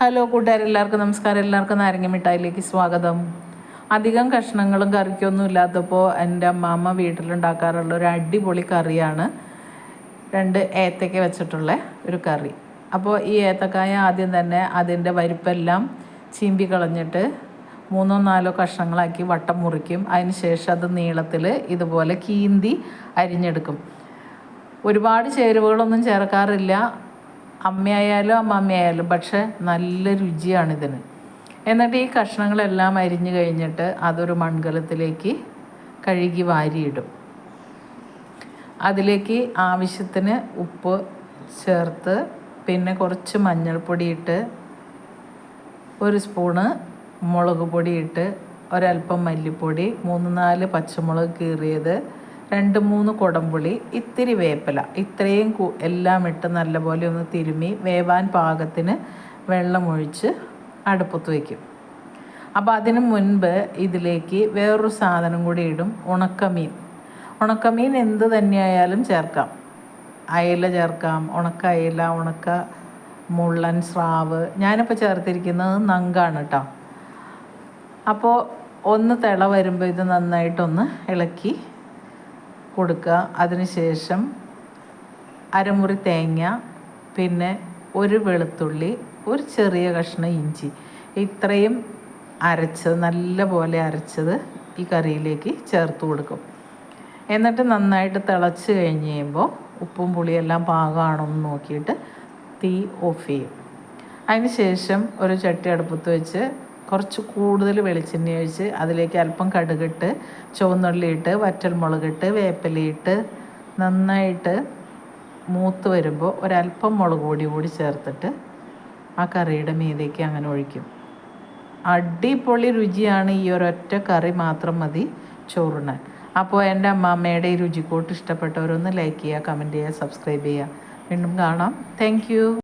Hello കൂട്ടുകാരെല്ലാവർക്കും നമസ്കാരം. എല്ലാവർക്കും നാരങ്ങ മിഠായിലേക്ക് സ്വാഗതം. അധികം കഷ്ണങ്ങളും കറിക്കൊന്നും ഇല്ലാത്തപ്പോൾ എന്റെ അമ്മാമ്മ വീട്ടിലുണ്ടാക്കാറുള്ള ഒരു അടിപൊളി കറിയാണ് രണ്ട് ഏത്തക്ക വെച്ചിട്ടുള്ള ഒരു കറി. അപ്പോൾ ഈ ഏത്തക്കായ ആദ്യം തന്നെ അതിന്റെ വരിപ്പെല്ലാം ചീമ്പി കളഞ്ഞിട്ട് മൂന്നോ നാലോ കഷ്ണങ്ങളാക്കി വട്ടം മുറിക്കും. അതിന് ശേഷം അത് നീളത്തിൽ ഇതുപോലെ കീന്തി അരിഞ്ഞെടുക്കും. ഒരുപാട് ചേരുവകളൊന്നും ചേർക്കാറില്ല. അമ്മയായാലും അമ്മാമ്മയായാലും പക്ഷേ നല്ല രുചിയാണ് ഇതിന് എന്നിട്ട് ഈ കഷ്ണങ്ങളെല്ലാം അരിഞ്ഞു കഴിഞ്ഞിട്ട് അതൊരു മൺകലത്തിലേക്ക് കഴുകി വാരിയിടും. അതിലേക്ക് ആവശ്യത്തിന് ഉപ്പ് ചേർത്ത് പിന്നെ കുറച്ച് മഞ്ഞൾപ്പൊടി ഇട്ട് ഒരു സ്പൂണ് മുളക് പൊടി ഇട്ട് ഒരല്പം മല്ലിപ്പൊടി മൂന്ന് നാല് പച്ചമുളക് കീറിയത് രണ്ട് മൂന്ന് കുടംപുളി ഇത്തിരി വേപ്പില. ഇത്രയും എല്ലാം ഇട്ട് നല്ലപോലെ ഒന്ന് തിരുമ്മി വേവാൻ പാകത്തിന് വെള്ളമൊഴിച്ച് അടുപ്പത്ത് വയ്ക്കും അപ്പോൾ അതിന് മുൻപ് ഇതിലേക്ക് വേറൊരു സാധനം കൂടി ഇടും ഉണക്കമീൻ. ഉണക്കമീൻ എന്ത് തന്നെയായാലും ചേർക്കാം. അയല ചേർക്കാം ഉണക്ക അയല ഉണക്ക മുള്ളൻ സ്രാവ്. ഞാനിപ്പോൾ ചേർത്തിരിക്കുന്നത് നങ്കാണ് കേട്ടോ അപ്പോൾ ഒന്ന് തിള വരുമ്പോൾ ഇത് നന്നായിട്ടൊന്ന് ഇളക്കി കൊടുക്കുക. അതിനുശേഷം അരമുറി തേങ്ങ പിന്നെ ഒരു വെളുത്തുള്ളി ഒരു ചെറിയ കഷ്ണം ഇഞ്ചി. ഇത്രയും അരച്ചത് നല്ല പോലെ അരച്ചത് ഈ കറിയിലേക്ക് ചേർത്ത് കൊടുക്കും. എന്നിട്ട് നന്നായിട്ട് തിളച്ച് കഴിഞ്ഞ് കഴിയുമ്പോൾ ഉപ്പും പുളിയെല്ലാം പാകമാണോ എന്ന് നോക്കിയിട്ട് തീ ഓഫ് ചെയ്യും. അതിന് ശേഷം ഒരു ചട്ടി അടുപ്പത്ത് വെച്ച് കുറച്ച് കൂടുതൽ വെളിച്ചെണ്ണ ഒഴിച്ച് അതിലേക്ക് അല്പം കടുകിട്ട് ചുവന്നുള്ളിയിട്ട് വറ്റൽമുളകിട്ട് വേപ്പിലയിട്ട് നന്നായിട്ട് മൂത്ത് വരുമ്പോൾ ഒരല്പം മുളക് പൊടി കൂടി ചേർത്തിട്ട് ആ കറിയുടെ മീതേക്ക് അങ്ങനെ ഒഴിക്കും. അടിപൊളി രുചിയാണ് ഈ ഒരൊറ്റ കറി മാത്രം മതി ചോറുണ്ണാൻ. അപ്പോൾ എന്റെ അമ്മാമ്മയുടെ ഈ രുചിക്കൂട്ട് ഇഷ്ടപ്പെട്ടവരൊന്ന് ലൈക്ക് ചെയ്യുക കമന്റ് ചെയ്യുക സബ്സ്ക്രൈബ് ചെയ്യുക. വീണ്ടും കാണാം. താങ്ക്